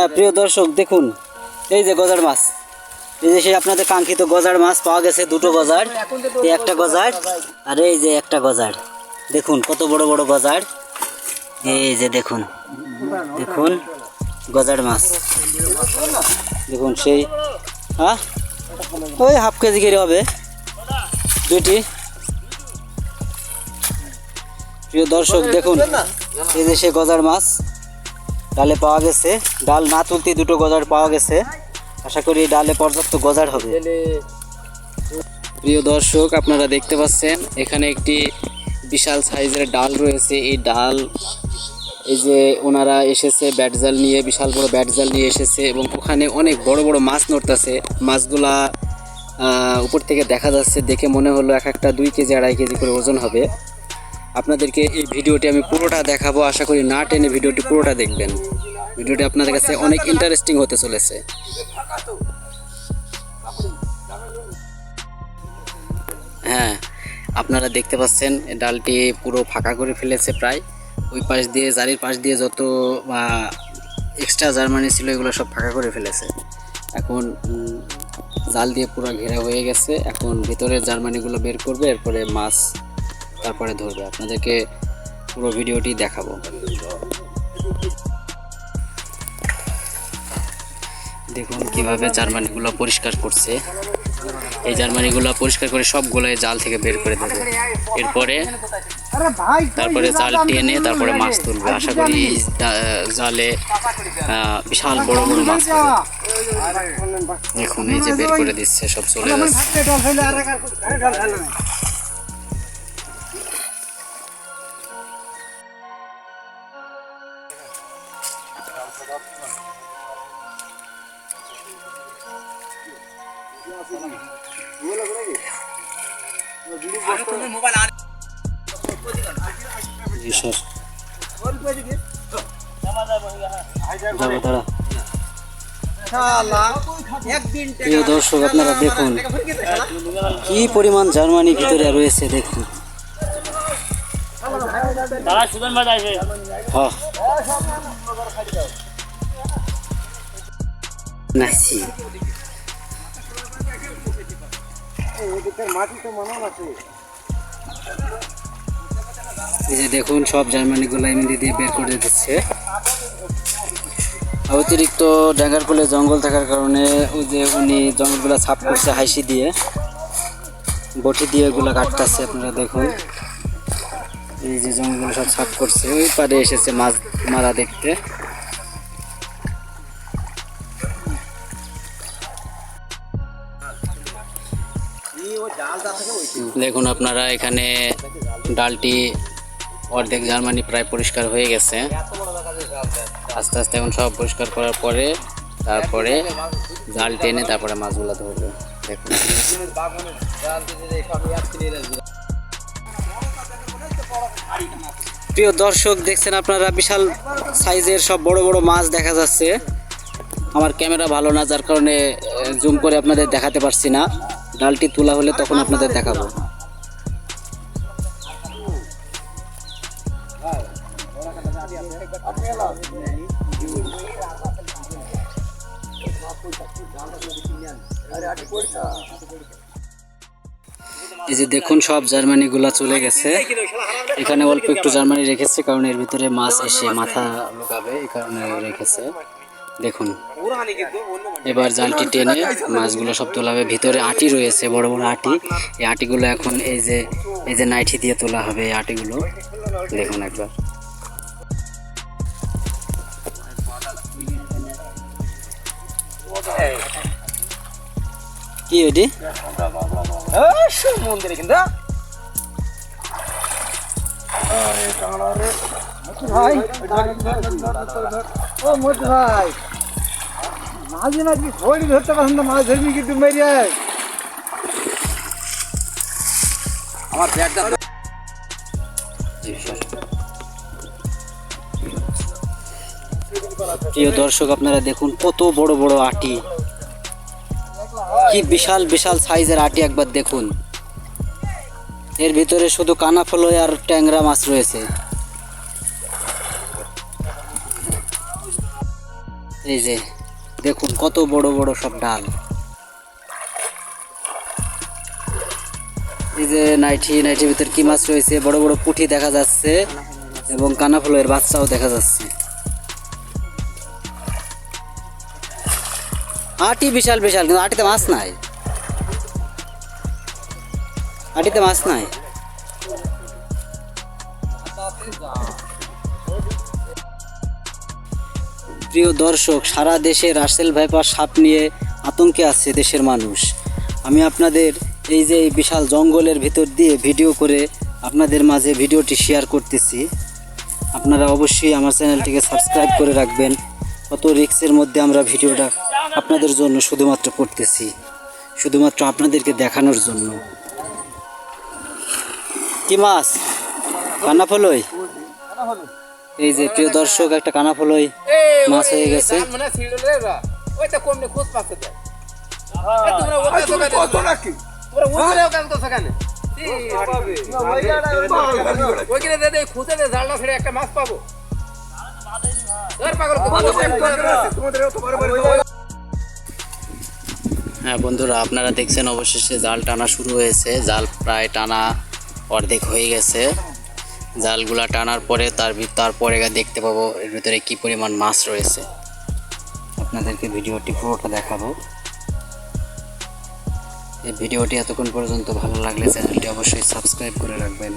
হ্যাঁ প্রিয় দর্শক, দেখুন, এই যে গজার মাছ। এই যে সেই আপনাদের কাঙ্ক্ষিত গজার মাছ পাওয়া গেছে, দুটো গজার, এই একটা গজার আর এই যে একটা গজার। দেখুন, কত বড় বড় গজার। এই যে দেখুন দেখুন, গজার মাছ। দেখুন, সেই হ্যাঁ? ওই হাফ কেজি করে হবে। দুইটি। প্রিয় দর্শক, দেখুন, এই যে সেই গজার মাছ। ডালে পাওয়া গেছে। ডাল না তুলতে দুটো গজার পাওয়া গেছে। আশা করি ডালে পর্যাপ্ত গজার হবে। প্রিয় দর্শক, আপনারা দেখতে পাচ্ছেন, এখানে একটি বিশাল সাইজের ডাল রয়েছে। এই ডাল, এই যে ওনারা এসেছে ব্যাট জাল নিয়ে, বিশাল বড় ব্যাট জাল নিয়ে এসেছে এবং ওখানে অনেক বড় বড় মাছ নড়তেছে। মাছগুলা উপর থেকে দেখা যাচ্ছে, দেখে মনে হলো এক একটা দুই কেজি, আড়াই কেজি করে ওজন হবে। আপনাদেরকে এই ভিডিওটি আমি পুরোটা দেখাবো। আশা করি না টেনে ভিডিওটি পুরোটা দেখবেন। ভিডিওটি আপনাদের কাছে অনেক ইন্টারেস্টিং হতে চলেছে। হ্যাঁ আপনারা দেখতে পাচ্ছেন, ডালটি পুরো ফাঁকা করে ফেলেছে প্রায়। ওই পাশ দিয়ে, জারির পাশ দিয়ে যত এক্সট্রা জার্মানি ছিল, এগুলো সব ফাঁকা করে ফেলেছে। এখন জাল দিয়ে পুরো ঘেরা হয়ে গেছে। এখন ভিতরের জার্মানিগুলো বের করবে, এরপরে মাছ তারপরে ধরবে। আপনাদেরকে পুরো ভিডিওটি দেখাবো। দেখুন কীভাবে জার্মানিগুলো পরিষ্কার করছে। এই জার্মানিগুলো পরিষ্কার করে সবগুলো এই জাল থেকে বের করে দেবে। এরপরে তারপরে জাল টেনে তারপরে মাছ তুলবে। আশা করি জালে বিশাল বড় বড় মাছ দেখুন এই যে বের করে দিচ্ছে, সব চলে যাচ্ছে। জি স্যার। প্রিয় দর্শক আপনারা দেখুন কি পরিমাণ জার্মানি ভিতরে রয়েছে দেখুন। হ্যাঁ নাইসি এই যে দেখুন, সব জার্মানিগুলো এমনি দিয়ে বের করে দিচ্ছে। অতিরিক্ত ডাঙ্গার কোলে জঙ্গল থাকার কারণে ওই যে উনি জঙ্গলগুলো সাফ করছে হাইসি দিয়ে। বটি দিয়ে ওগুলো কাটতেছে, আপনারা দেখুন। এই যে জঙ্গলগুলো সব সাফ করছে, ওই পারে এসেছে মাছ, মারা দেখতে। দেখুন আপনারা এখানে ডালটি অর্ধেক জার্মানি প্রায় পরিষ্কার হয়ে গেছে। আস্তে আস্তে এখন সব পরিষ্কার করার পরে তারপরে জাল টেনে তারপরে মাছগুলো ধরবে। দেখুন। প্রিয় দর্শক, দেখছেন আপনারা বিশাল সাইজের সব বড় বড় মাছ দেখা যাচ্ছে। আমার ক্যামেরা ভালো না, যার কারণে জুম করে আপনাদের দেখাতে পারছি না। ডালটি তোলা হলে তখন আপনাদের দেখাবো। এই যে দেখুন সব জার্মানিগুলা চলে গেছে। এখানে অল্প একটু জার্মানি রেখেছে, কারণ এর ভিতরে মাছ এসে মাথা লুকাবে, এই কারণে রেখেছে। দেখুন, এবার জালটি টেনে মাছগুলো সব তোলা হবে। ভিতরে আটি রয়েছে, বড় বড় আটি। এই আটিগুলো এখন এই যে এই যে নাইটি দিয়ে তোলা হবে এই আটিগুলো। দেখুন একবার। কি ওটি মন্দিরে কিন্তু ভাই ও মোট ভাই মাঝে নাকি খড়ি ধরতে পারছেন না মাছ ধরবি কিন্তু মেরে আমার ব্যাগটা প্রিয় দর্শক, আপনারা দেখুন কত বড় বড় আটি। কি বিশাল বিশাল সাইজের আটি একবার দেখুন। এর ভিতরে শুধু কানাফলয় আর ট্যাংরা মাছ রয়েছে। এই যে, দেখুন কত বড় বড় সব ডাল। এই যে নাইটি, নাইটির ভিতর কি মাছ রয়েছে? বড় বড় পুঁটি দেখা যাচ্ছে এবং কানাফুলের বাচ্চাও দেখা যাচ্ছে। আটি বিশাল বিশাল, কিন্তু আটিতে মাছ নাই। আটিতে মাছ নাই। প্রিয় দর্শক, সারা দেশে রাসেল ভাইপার সাপ নিয়ে আতঙ্কে আছে দেশের মানুষ। আমি আপনাদের এই যে এই বিশাল জঙ্গলের ভিতর দিয়ে ভিডিও করে আপনাদের মাঝে ভিডিওটি শেয়ার করতেছি। আপনারা অবশ্যই আমার চ্যানেলটিকে সাবস্ক্রাইব করে রাখবেন। কত রিক্সের মধ্যে আমরা ভিডিওটা আপনাদের জন্য শুধুমাত্র করতেছি শুধুমাত্র আপনাদেরকে দেখানোর জন্য। কি মাছ? কান্না ফলই? এই যে প্রিয় দর্শক, একটা কানা ফলই মাছ হয়ে গেছে। একটা মাছ পাবো হ্যাঁ বন্ধুরা, আপনারা দেখছেন অবশেষে জাল টানা শুরু হয়েছে। জাল প্রায় টানা অর্ধেক হয়ে গেছে। জালগুলা টানার পরে তার তারপরে দেখতে পাবো এর ভিতরে কী পরিমাণ মাছ রয়েছে। আপনাদেরকে ভিডিওটি পুরোটা দেখাবো। এই ভিডিওটি এতক্ষণ পর্যন্ত ভালো লাগলে চ্যানেলটি অবশ্যই সাবস্ক্রাইব করে রাখবেন।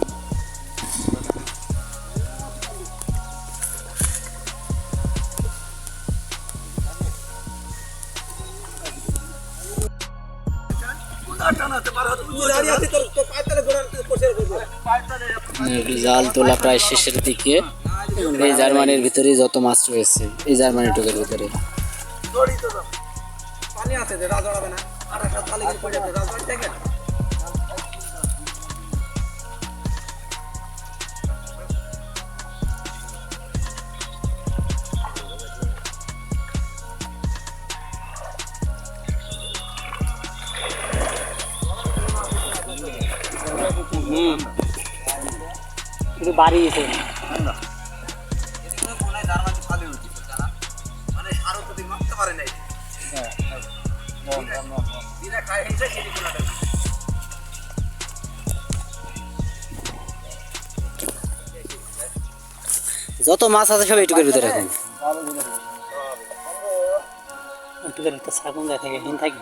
জাল তোলা প্রায় শেষের দিকে এই জার্মানির ভিতরে যত মাছ রয়েছে এই জার্মানি টুকের ভিতরে। পানি আছে যে রাজ হবে না আর একটা তালে কি পড়ে রাজ শুধু বাড়ি দিল যত মাছ আছে সব এইটুকের ভিতরে এখন একটা ছাগল দেখা থাকে হিন থাকি।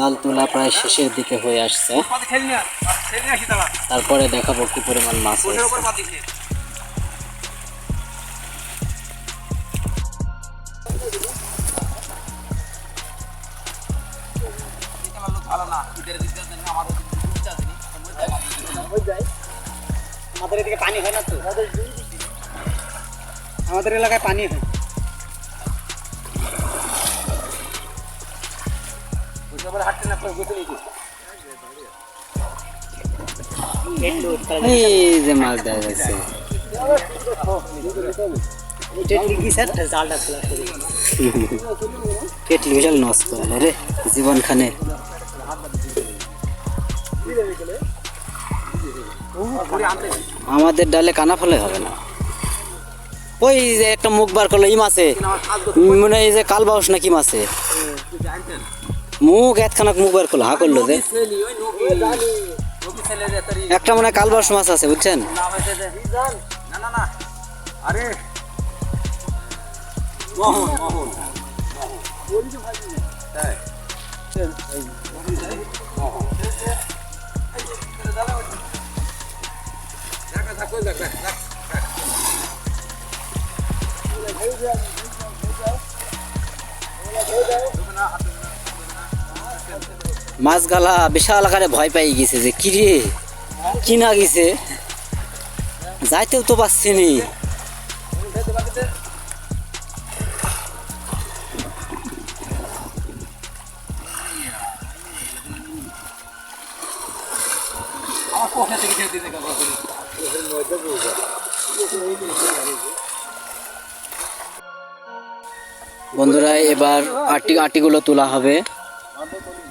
জাল তোলা প্রায় শেষের দিকে হয়ে আসছে। তারপরে দেখাবো কি পরিমাণ মাছ আমাদের এদিকে পানি হয় না আমাদের এলাকায় পানি হয়। যে মাছ কেটলি বিশাল নষ্ট হলো রে জীবন খানে আমাদের ডালে কানা ফলে হবে না। ওই যে একটা মুখ বার করল ই মাছে মনে হয় যে কালবাউস না কি মাছে মুখ একখানা মুখ বার করল হা করল যে একটা মনে হয় কালবাউস মাছ আছে বুঝছেন না না না আরে মোহন মোহন তাই দেখা থাকো দেখা মাছ গালা বিশাল আকারে ভয় পাই গেছে যে, কি রে? কি না গেছে? যাইতেও তো পারছি নি। বন্ধুরা, এবার আটি আটিগুলো তোলা হবে।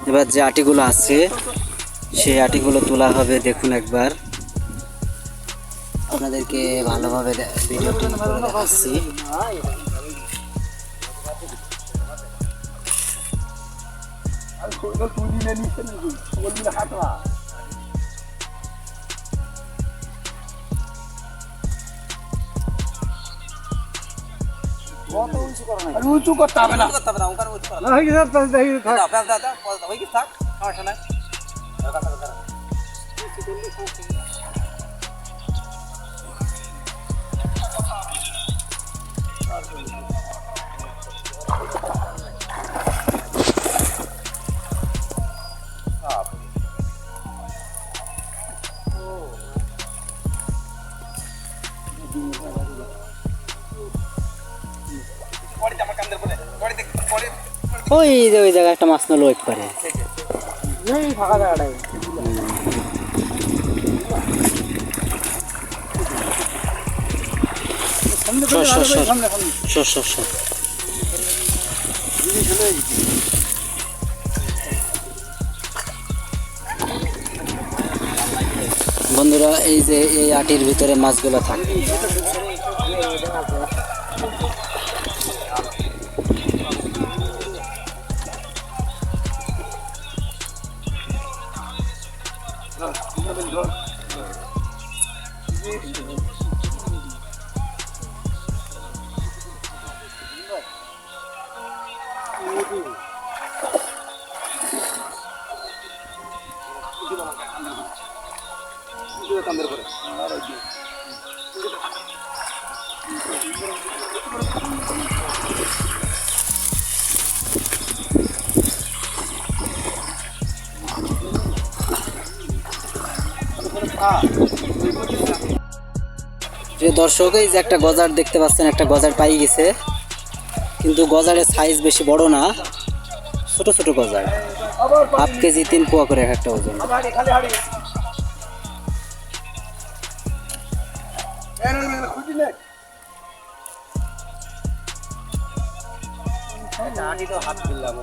এবার যে আটিগুলো আছে সেই আটিগুলো তোলা হবে দেখুন একবার। আপনাদেরকে ভালোভাবে ভিডিওটি দেখাচ্ছি। উঁচু করতে হবে না করতে হবে না ওখানে উঠতে পারবে না হয়ে গেছে তো দেখি থাক। দাও দাও দাও দাও ওই কি থাক সমস্যা নাই পরে ওই যে ওই জায়গায় একটা মাছ নল ওয়েট করে ফাঁকা জায়গাটায় বন্ধুরা এই যে এই আটির ভিতরে মাছগুলো থাকে। প্রিয় দর্শক এই যে একটা গজার দেখতে পাচ্ছেন একটা গজার পাই গেছে। কিন্তু গজারের সাইজ বেশি বড় না ছোট ছোট গজার। হাফ কেজি তিন পোয়া করে এক একটা ওজন। আটি তো হাত দিলাম।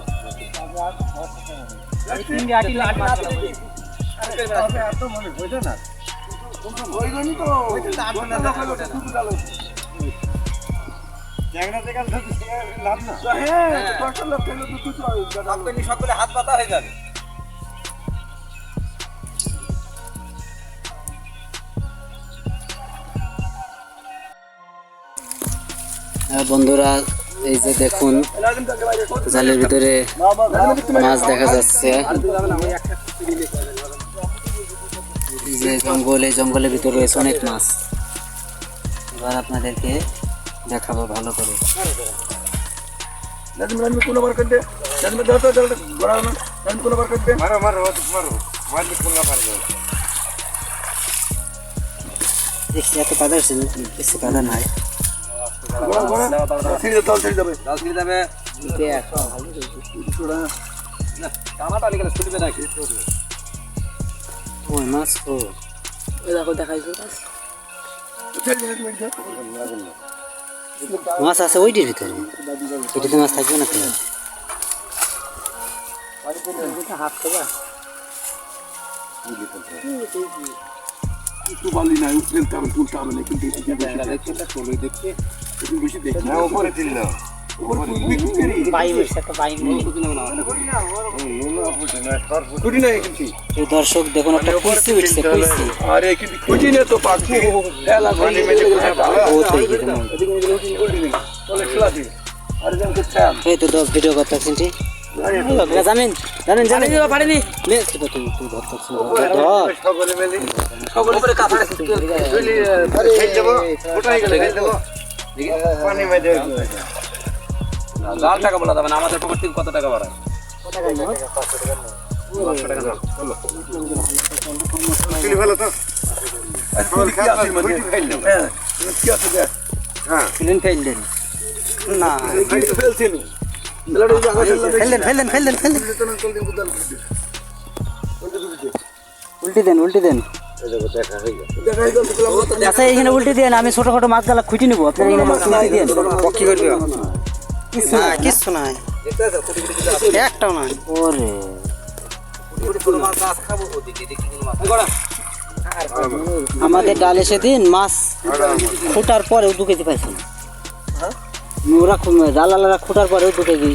হ্যাঁ বন্ধুরা এই যে দেখুন জালের ভিতরে মাছ দেখা যাচ্ছে। যে জঙ্গল এই জঙ্গলের ভিতরে রয়েছে অনেক মাছ। এবার আপনাদেরকে দেখাবো ভালো করে। দেখছি এত কাদা হচ্ছে কিছু ওই মাছ ও ওই দেখো দেখাইছো মাছ আছে ওইটির ভিতরে এটাতে মাছ থাকবে না কেন হাত খাবা একটু বালি নাই উঠলেন কারণ তুলতে হবে না কিন্তু বেশি দেখি না ওপরে দিল না দর্শক দেখুন একটা কুইসি উঠছে কুইসি আরে কিন্তু খুঁজি না তো পাখি খেলা মানে মেজে কোথায় ভালো হয়ে গেছে তাহলে খেলা দি আরে জান তো চাম এই তো দশ ভিডিও করতেছেন ঠিক জানেন জানেন জানেন বাবা পারেনি নে তো তুমি তুমি ঘর করছ ধর সকলে মিলে সকলে উপরে কাপড় তুলি আরে খেল দেব ওটাই গেল খেল দেব পানি মেজে লাল টাকা বলা যাবে না আমাদের পকেট থেকে কত টাকা বাড়ায়? উল্টি দেন উল্টি দেন। আচ্ছা, এখানে উল্টে দিয়ে আমি ছোট ছোট মাছ গালা খুঁটি নিবো। আপনার কিছু নাই। একটাও নাই। ওরে। আমাদের ডাল এসে দিন মাছ ফুটার পরেও দু কেজি পাইছি ওরা খুব- জালালারা ফুটার পরেও দু কেজি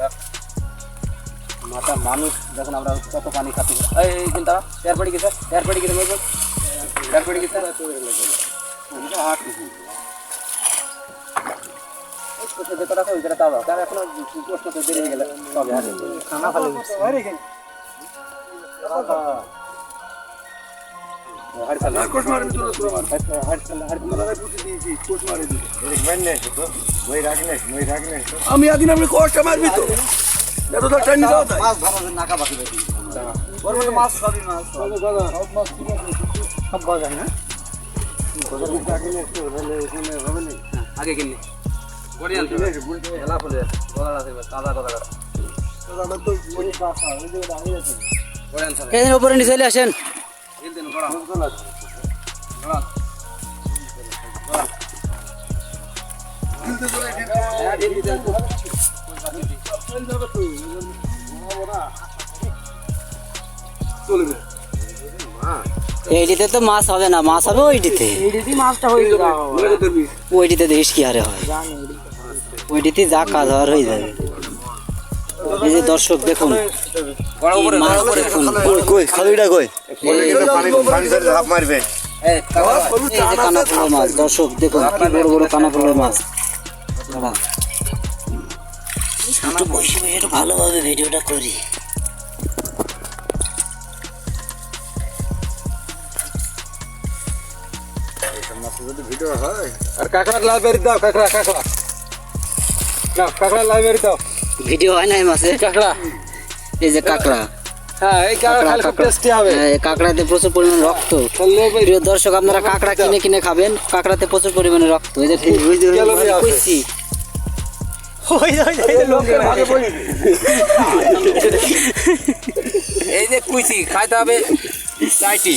পাইছি। মাথা মানুষ যখন আমরা কত পানি খাতে এই কিন্তু এয়ার পড়ে গেছে এয়ার পড়ে গেছে মেয়ে এয়ার পড়ে গেছে যেটা রাখো ওইটা তাও দাও কারণ এখনো কষ্ট তো দেরি হয়ে গেলে তবে হাতে খানা ভালো कोट मार भी तो मार हट चल हट मला पूछ दी थी कोट मार दी বাইনে তো মই রাখলে মই রাখলে আমি আদিন আমি কোট মার भी तो এত তো টাইম দাও তাই? মাছ ধরা নাকা বাকি বাকি ওর মধ্যে মাছ সবই মাছ সব। বাজার না আগে কিনে। পরে আনতে হবে। এলা ফুলে গলা আছে কাদা গলা আমার তো বড়ি পাস হয় ওই যে দাঁড়িয়ে আছে। উপরে নিয়ে চলে আসেন? গড়া চলবে এইটিতে তো মাছ হবে না মাছ হবে ওইটিতে। ওইটিতে দেখিস কি হারে হয়। ওইটিতে যা কাজ হওয়ার হয়ে যাবে। এই যে দর্শক দেখুন মাছ দেখুন। কই কই? মারবে। মাছ দর্শক দেখুন কি বড় বড় কানাফুলো মাছ। একটু বসে বসে। একটু ভালোভাবে ভিডিওটা করি। ভিডিও হয় আর কাকড়া লাইব্রেরি দাও কাকড়া কাকড়া। না কাকড়া লাইব্রেরি দাও। ভিডিও হয় নাই মাছে কাকড়া। এই যে কাঁকড়া। হ্যাঁ এই কাঁকড়া, খুব টেস্টি হবে। হ্যাঁ, কাঁকড়াতে প্রচুর পরিমাণে রক্ত। প্রিয় দর্শক আপনারা কাঁকড়া কিনে কিনে খাবেন। কাঁকড়াতে প্রচুর পরিমাণে রক্ত। এই যে। কইছি। ওই ওই ওই যে ভাগে পড়ি। এই যে কুইসি খাইতে হবে চাইটি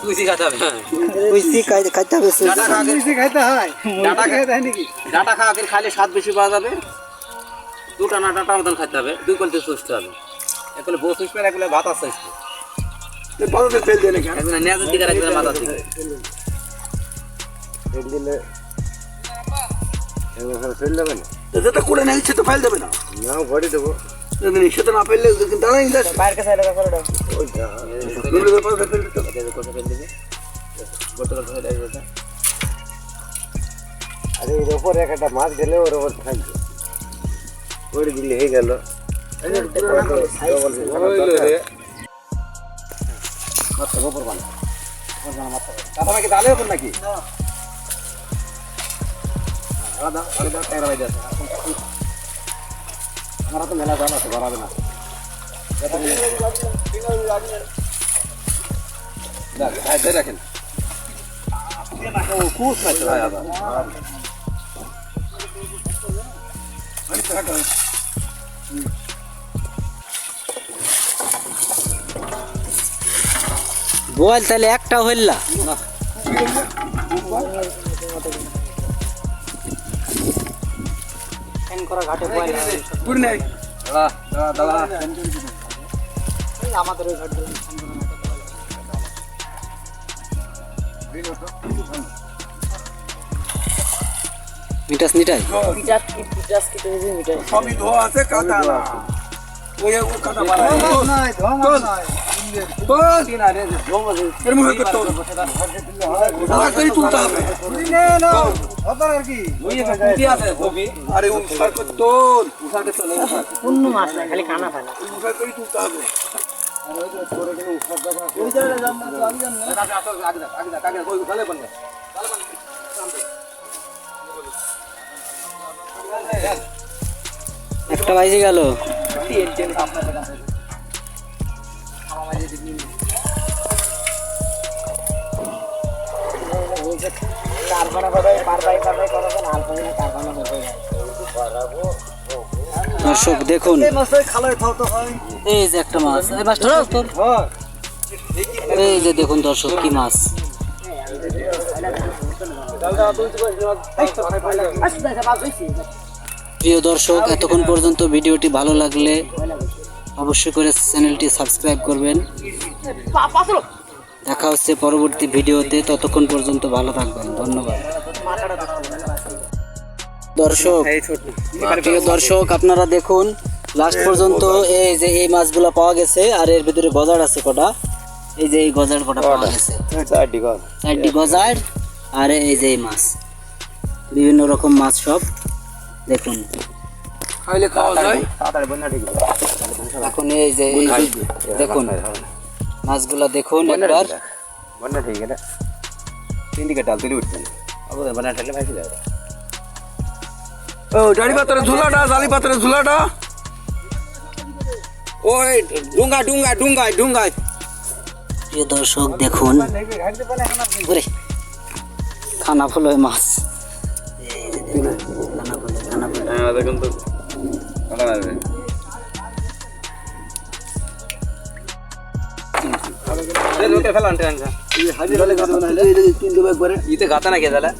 কুইসি খাইতে হবে হ্যাঁ। কইছি, খাই- খাইতে হবে ডাটা খাওয়া খাইতে হয় ডাটা খাইতে হয় নাকি ডাটা খাওয়া দিন খাইলে স্বাদ বেশি পাওয়া যাবে দুটা না ডাটা মতন খাইতে হবে দুই কোয়ালিটি সুস্থ হবে একলে বউ সুস্থ একলে ভাত আছে পাউডার তেল দেনে কেন একদিন নেজার দিকে একদিন মাথা দিকে ফেল দিলে এবার ফেল দেবে না যেটা করে নাই সেটা ফাইল দেবে না না ঘড়ি দেবো যদি সেটা না পেলে দাঁড়াই না বাইরের কাছে এলাকা করে দাও। আরে এর ওপর একটা মাছ গেলে ওর ওপর থাকবে ওই দিলে হয়ে গেল গোবর বানা কাঁথা নাকি ডালে ওপর নাকি আলাদা আলাদা ট্যাংরা বাইরে আছে আমার তো মেলা জাল আছে বাড়াবে না। রাখেন কুস মারছে ভাই আবার। বোয়াল তাহলে একটা হইলা পুরি নেই দাদা দাদা দাদা মিটাস নিটাই সবই ধোয়া আছে কাঁটা না ওই ও কাঁটা মারা একটা বাজে গেল। দর্শক দেখুন। এই যে একটা মাছ। এই মাছটা তোর। এই যে দেখুন দর্শক কি মাছ। প্রিয় দর্শক এতক্ষণ পর্যন্ত ভিডিওটি ভালো লাগলে অবশ্যই করে চ্যানেলটি সাবস্ক্রাইব করবেন। দেখা হচ্ছে পরবর্তী ভিডিওতে। ততক্ষণ পর্যন্ত ভালো থাকবেন। ধন্যবাদ। দর্শক প্রিয় দর্শক আপনারা দেখুন লাস্ট পর্যন্ত এই যে এই মাছগুলো পাওয়া গেছে আর এর ভিতরে গজার আছে কটা। এই যে এই গজার কটা পাওয়া গেছে। চারটি গজার আর এই যে এই মাছ। বিভিন্ন রকম মাছ সব। দেখুন। খাইলে খাওয়া যায়। এখন এই যে দেখুন মাছগুলো দেখুন একবার। বন্যা ঠিক আছে তিন দিকে ডাল তুলে বন্যা ঠেলে ভাসি যাবে। ও ডাড়ি পাতারের ঝুলাটা জালি পাতারের ঝুলাটা। ওই ডুঙ্গা ডুঙ্গা ডুঙ্গায় ডুঙ্গায়। প্রিয় দর্শক দেখুন। খানা ফুল মাছ। খানা ফুল খানা ফুল হ্যাঁ ফেলান ট্রেনটা ইতে গাতা না কে তাহলে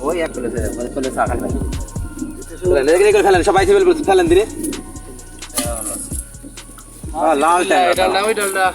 ওই এক না লেগে লেগে ফেলেন সবাই ফেলেন লাল ট্যাংরা। ওই ডালটা